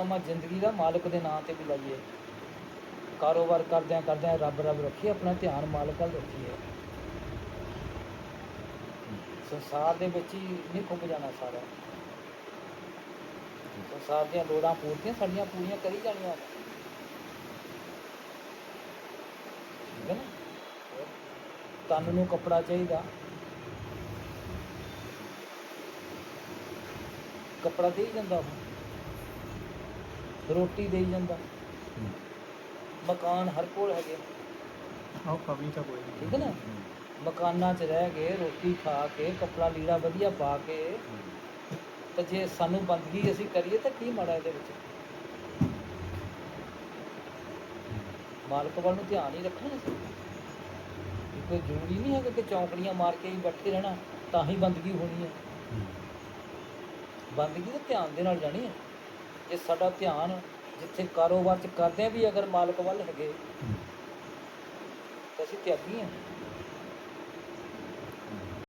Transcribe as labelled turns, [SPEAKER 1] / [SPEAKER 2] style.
[SPEAKER 1] ਸਮਾਂ ਜ਼ਿੰਦਗੀ ਦਾ ਮਾਲਕ ਦੇ ਨਾਂ ਤੇ ਵੀ ਕਾਰੋਬਾਰ ਕਰਦਿਆਂ ਕਰਦਿਆਂ ਰੱਬ ਰੱਬ ਰੱਖੀਏ ਆਪਣਾ ਧਿਆਨ ਮਾਲਕ ਵੱਲ ਰੱਖੀਏ। ਸੰਸਾਰ ਦੇ ਵਿੱਚ ਹੀ ਨਹੀਂ ਖੁੱਭ ਜਾਣਾ ਸਾਰਾ। ਸੰਸਾਰ ਦੀਆਂ ਲੋੜਾਂ ਪੂਰਤੀਆਂ ਸਾਡੀਆਂ ਪੂਰੀਆਂ ਕਰੀ ਜਾਣੀਆਂ। ਠੀਕ ਹੈ ਨਾ? ਤਨ ਨੂੰ ਕੱਪੜਾ ਚਾਹੀਦਾ। ਕੱਪੜਾ ਦੇ ਹੀ ਜਾਂਦਾ ਉਹ। ਰੋਟੀ ਦੇ ਹੀ। ਜਾਂਦਾ ਮਕਾਨ ਹਰ ਕੋਲ ਹੈਗੇ।
[SPEAKER 2] ਆਹ ਕਵੀ ਤਾਂ ਕੋਈ
[SPEAKER 1] ਠੀਕ ਹੈ ਨਾ? ਮਕਾਨਾਂ 'ਚ ਰਹਿ ਕੇ ਰੋਟੀ ਖਾ ਕੇ ਕੱਪੜਾ ਲੀੜਾ ਵਧੀਆ ਪਾ ਕੇ ਤੇ ਜੇ ਸਾਨੂੰ ਬੰਦਗੀ ਅਸੀਂ ਕਰੀਏ ਤਾਂ ਕੀ ਮਾੜਾ ਇਹਦੇ ਵਿੱਚ? ਮਾਲਕ ਵੱਲ ਨੂੰ ਧਿਆਨ ਹੀ ਰੱਖਣਾ ਇਹ ਕੋਈ ਜ਼ਰੂਰੀ ਨਹੀਂ ਹੈ ਕਿ ਚੌਂਕੜੀਆਂ ਮਾਰ ਕੇ ਹੀ ਬੈਠੇ ਰਹਿਣਾ ਤਾਂ ਹੀ ਬੰਦਗੀ ਹੋਣੀ ਹੈ। ਬੰਦਗੀ ਤਾਂ ਧਿਆਨ ਦੇ ਨਾਲ ਜਾਣੀ ਹੈ। ਜੇ ਸਾਡਾ ਧਿਆਨ ਜਿੱਥੇ ਕਾਰੋਬਾਰ 'ਚ ਕਰਦੇ ਆ ਵੀ ਅਗਰ ਮਾਲਕ ਵੱਲ ਹੈਗੇ ਤਾਂ ਅਸੀਂ ਤਿਆਗੀ ਹਾਂ